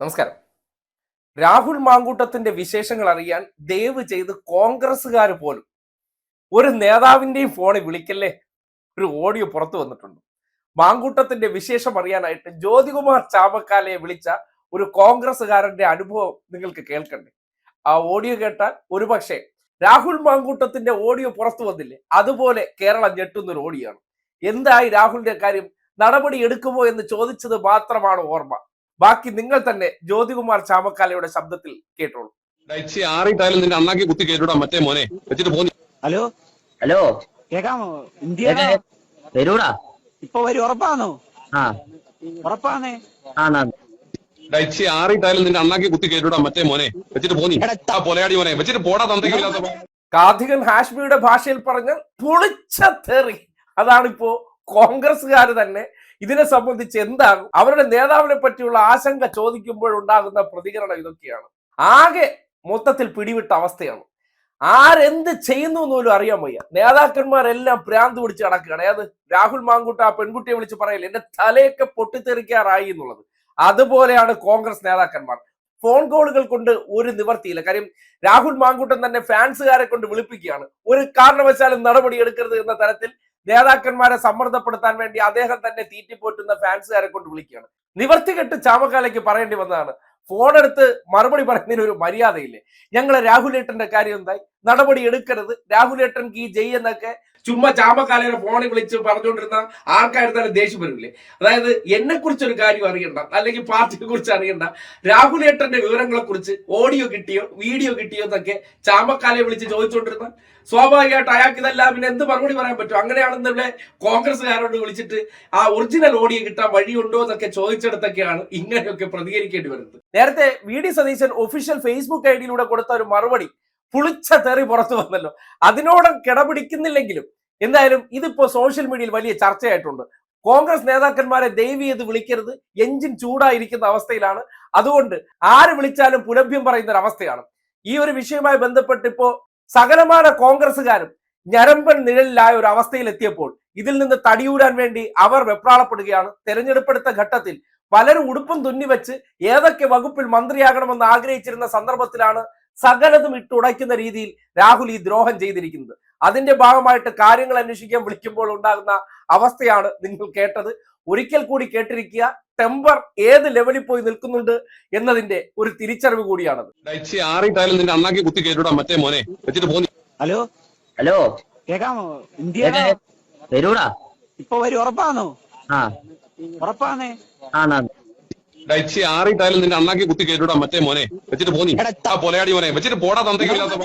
നമസ്കാരം. രാഹുൽ മാങ്കൂട്ടത്തിന്റെ വിശേഷങ്ങൾ അറിയാൻ ദയവ് ചെയ്ത് കോൺഗ്രസ്സുകാർ പോലും ഒരു നേതാവിന്റെയും ഫോണിൽ വിളിക്കല്ലേ? ഒരു ഓഡിയോ പുറത്തു വന്നിട്ടുണ്ട്. മാങ്കൂട്ടത്തിന്റെ വിശേഷം അറിയാനായിട്ട് ജ്യോതികുമാർ ചാമക്കാലയെ വിളിച്ച ഒരു കോൺഗ്രസ്സുകാരന്റെ അനുഭവം നിങ്ങൾക്ക് കേൾക്കണ്ടേ? ആ ഓഡിയോ കേട്ടാൽ ഒരുപക്ഷെ രാഹുൽ മാങ്കൂട്ടത്തിന്റെ ഓഡിയോ പുറത്തു വന്നില്ലേ? അതുപോലെ കേരളം ഞെട്ടുന്ന ഒരു ആണ്. എന്തായി രാഹുലിന്റെ കാര്യം? നടപടി എടുക്കുമോ എന്ന് ചോദിച്ചത് മാത്രമാണ് ഓർമ്മ. ബാക്കി നിങ്ങൾ തന്നെ ജ്യോതികുമാർ ചാമക്കാലയുടെ ശബ്ദത്തിൽ കേട്ടോളൂ. ആറിട്ടായാലും നിന്റെ അണ്ണാക്കി കുത്തി കേട്ടൂടാ മറ്റേ മോനെ. വെച്ചിട്ട് പോന്നി ഹലോ? ഹലോ? കേക്കാമോ? ഇന്ത്യ? വരൂടാ. ഇപ്പൊ വരും ഉറപ്പാണോ ആ. ഉറപ്പാണേ ആണാ ആറിട്ടായാലും നിന്റെ അണ്ണാക്കി കുത്തി കേട്ടൂടാ മറ്റേ മോനെ. വെച്ചിട്ട് പോന്നി എടാ, ആ പൊലയാടി മോനെ. വെച്ചിട്ട് പോടാ തന്തയ്ക്കില്ലാത്ത കാഥികൻ ഹാഷ്മിയുടെ ഭാഷയിൽ പറഞ്ഞ പൊളിച്ച തെറി അതാണിപ്പോ കോൺഗ്രസ്സുകാർ തന്നെ ഇതിനെ സംബന്ധിച്ച് എന്താണ് അവരുടെ നേതാവിനെ പറ്റിയുള്ള ആശങ്ക ചോദിക്കുമ്പോൾ ഉണ്ടാകുന്ന പ്രതികരണം ഇതൊക്കെയാണ്. ആകെ മൊത്തത്തിൽ പിടിവിട്ട അവസ്ഥയാണ്. ആരെന്ത് ചെയ്യുന്നു എന്ന് പോലും അറിയാൻ വയ്യ. നേതാക്കന്മാരെല്ലാം ഭ്രാന്ത് പിടിച്ച് നടക്കുകയാണ്. ഏത്? രാഹുൽ മാങ്കുട്ട ആ പെൺകുട്ടിയെ വിളിച്ച് പറയില്ല? എന്റെ തലയൊക്കെ പൊട്ടിത്തെറിക്കാറായി എന്നുള്ളത്. അതുപോലെയാണ് കോൺഗ്രസ് നേതാക്കന്മാർ. ഫോൺ കോളുകൾ കൊണ്ട് ഒരു നിവർത്തിയില്ല. കാര്യം രാഹുൽ മാങ്കൂട്ടൻ തന്നെ ഫാൻസുകാരെ കൊണ്ട് വിളിപ്പിക്കുകയാണ്. ഒരു കാരണവശാലും നടപടി എടുക്കരുത് എന്ന തരത്തിൽ നേതാക്കന്മാരെ സമ്മർദ്ദപ്പെടുത്താൻ വേണ്ടി അദ്ദേഹം തന്നെ തീറ്റിപ്പോറ്റുന്ന ഫാൻസുകാരെ കൊണ്ട് വിളിക്കുകയാണ്. നിവർത്തി കെട്ട് ചാമക്കാലയ്ക്ക് പറയേണ്ടി വന്നതാണ്. ഫോൺ എടുത്ത് മറുപടി പറയുന്നതിന് ഒരു മര്യാദയില്ലേ? ഞങ്ങളെ രാഹുൽ ഏട്ടന്റെ കാര്യം എന്തായി? നടപടി എടുക്കരുത്. രാഹുൽ ഏട്ടൻ കി ജയ് എന്നൊക്കെ ചുമ്മാ ചാമക്കാലയുടെ ഫോണിൽ വിളിച്ച് പറഞ്ഞുകൊണ്ടിരുന്ന ആർക്കായിരുന്നാലും ദേഷ്യം വരില്ലേ? അതായത് എന്നെ കുറിച്ച് ഒരു കാര്യം അറിയണ്ട അല്ലെങ്കിൽ പാർട്ടിയെ കുറിച്ച് അറിയണ്ട. രാഹുലേട്ടന്റെ വിവരങ്ങളെ കുറിച്ച് ഓഡിയോ കിട്ടിയോ വീഡിയോ കിട്ടിയോ എന്നൊക്കെ ചാമക്കാലയെ വിളിച്ച് ചോദിച്ചുകൊണ്ടിരുന്ന സ്വാഭാവികമായിട്ട് അയാൾക്ക് ഇതെല്ലാം പിന്നെ എന്ത് മറുപടി പറയാൻ പറ്റും? അങ്ങനെയാണെന്നുള്ള കോൺഗ്രസ്സുകാരോട് വിളിച്ചിട്ട് ആ ഒറിജിനൽ ഓഡിയോ കിട്ടാൻ വഴിയുണ്ടോ എന്നൊക്കെ ചോദിച്ചെടുത്തൊക്കെയാണ് ഇങ്ങനെയൊക്കെ പ്രതികരിക്കേണ്ടി വരുന്നത്. നേരത്തെ V D Satheesan official Facebook I ഡിയിലൂടെ കൊടുത്ത ഒരു മറുപടി പുളിച്ച തെറി പുറത്തു വന്നല്ലോ. അതിനോട് കിടപിടിക്കുന്നില്ലെങ്കിലും എന്തായാലും ഇതിപ്പോ സോഷ്യൽ മീഡിയയിൽ വലിയ ചർച്ചയായിട്ടുണ്ട്. കോൺഗ്രസ് നേതാക്കന്മാരെ ദൈവി വിളിക്കരുത്. എഞ്ചിൻ ചൂടായിരിക്കുന്ന അവസ്ഥയിലാണ്. അതുകൊണ്ട് ആര് വിളിച്ചാലും പുലഭ്യം പറയുന്ന ഒരു അവസ്ഥയാണ് ഈ ഒരു വിഷയവുമായി ബന്ധപ്പെട്ട് ഇപ്പോ സകലമായ കോൺഗ്രസ്സുകാരും ഞരമ്പൻ നിഴലിലായ ഒരു അവസ്ഥയിൽ എത്തിയപ്പോൾ ഇതിൽ നിന്ന് തടിയൂരാൻ വേണ്ടി അവർ വെപ്രാളപ്പെടുകയാണ്. തെരഞ്ഞെടുപ്പെടുത്ത ഘട്ടത്തിൽ പലരും ഉടുപ്പും തുന്നിവെച്ച് ഏതൊക്കെ വകുപ്പിൽ മന്ത്രിയാകണമെന്ന് ആഗ്രഹിച്ചിരുന്ന സന്ദർഭത്തിലാണ് സകലതും ഇട്ടുടയ്ക്കുന്ന രീതിയിൽ രാഹുൽ ഈ ദ്രോഹം ചെയ്തിരിക്കുന്നത്. അതിന്റെ ഭാഗമായിട്ട് കാര്യങ്ങൾ അന്വേഷിക്കാൻ വിളിക്കുമ്പോൾ ഉണ്ടാകുന്ന അവസ്ഥയാണ് നിങ്ങൾ കേട്ടത്. ഒരിക്കൽ കൂടി കേട്ടിരിക്കുക ടെമ്പർ ഏത് ലെവലിൽ പോയി നിൽക്കുന്നുണ്ട് എന്നതിന്റെ ഒരു തിരിച്ചറിവ് കൂടിയാണത്. നിന്റെ അണ്ണാക്കി കുത്തി കേട്ടൂടാ മറ്റേ മോനെ. വെച്ചിട്ട് പോന്നി. ഹലോ? ഹലോ? കേക്കാമോ? ഇന്ത്യ? വരൂടാ. ഇപ്പൊ വരും ഉറപ്പാണോ ആ. ഉറപ്പാണേ ആണാ ഡയച്ചി ആറിട്ടായാലും നിന്റെ അണ്ണാക്കി കുത്തി കേട്ടിടാ മറ്റേ മോനെ വെച്ചിട്ട് പോന്നി ആ പൊലയാടി മോനെ വെച്ചിട്ട് പോടാ തന്തയ്ക്കില്ലാത്ത